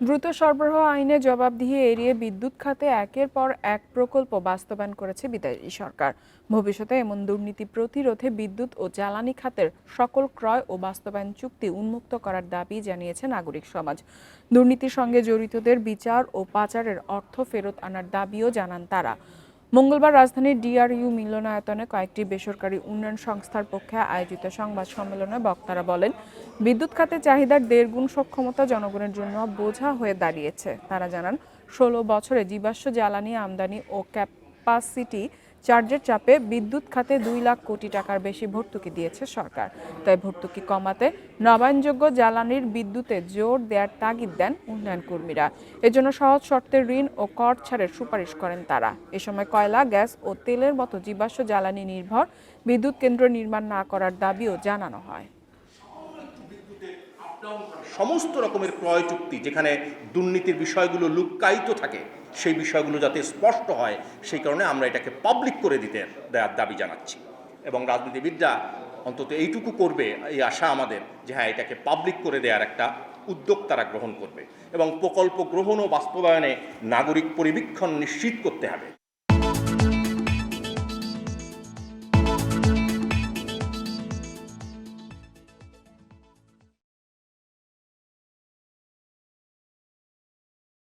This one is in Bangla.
দ্রুত সরবরাহ আইনে জবাবদিহি এড়িয়ে বিদ্যুৎ খাতে একের পর এক প্রকল্প বাস্তবায়ন করেছে বিদায়ী সরকার। ভবিষ্যতে এমন দুর্নীতি প্রতিরোধে বিদ্যুৎ ও জ্বালানি খাতের সকল ক্রয় ও বাস্তবায়ন চুক্তি উন্মুক্ত করার দাবি জানিয়েছে নাগরিক সমাজ। দুর্নীতির সঙ্গে জড়িতদের বিচার ও পাচারের অর্থ ফেরত আনার দাবিও জানান তারা। মঙ্গলবার রাজধানীর ডিআরইউ মিলনায়তনে কয়েকটি বেসরকারি উন্নয়ন সংস্থার পক্ষে আয়োজিত সংবাদ সম্মেলনে বক্তারা বলেন, বিদ্যুৎ খাতে চাহিদার দেড়গুণ সক্ষমতা জনগণের জন্য বোঝা হয়ে দাঁড়িয়েছে। তারা জানান, ষোলো বছরে জীবাশ্ম জ্বালানি আমদানি ও ক্যাপাসিটি চার্জের চাপে বিদ্যুৎ খাতে দুই লাখ কোটি টাকার বেশি ভর্তুকি দিয়েছে সরকার। তাই ভর্তুকি কমাতে নবায়নযোগ্য জ্বালানির বিদ্যুতে জোর দেওয়ার তাগিদ দেন উন্নয়ন কর্মীরা। এজন্য সহজ শর্তে ঋণ ও কর ছাড়ের সুপারিশ করেন তারা। এ সময় কয়লা, গ্যাস ও তেলের মতো জীবাশ্ম জ্বালানি নির্ভর বিদ্যুৎ কেন্দ্র নির্মাণ না করার দাবিও জানানো হয়। সমস্ত রকমের ক্রয় চুক্তি যেখানে দুর্নীতির বিষয়গুলো লুক্কায়িত থাকে, সেই বিষয়গুলো যাতে স্পষ্ট হয়, সেই কারণে আমরা এটাকে পাবলিক করে দিতে দেওয়ার দাবি জানাচ্ছি। এবং রাজনীতিবিদরা অন্তত এইটুকু করবে, এই আশা আমাদের যে হ্যাঁ এটাকে পাবলিক করে দেওয়ার একটা উদ্যোগ তারা গ্রহণ করবে। এবং প্রকল্প গ্রহণ ও বাস্তবায়নে নাগরিক পরিবীক্ষণ নিশ্চিত করতে হবে।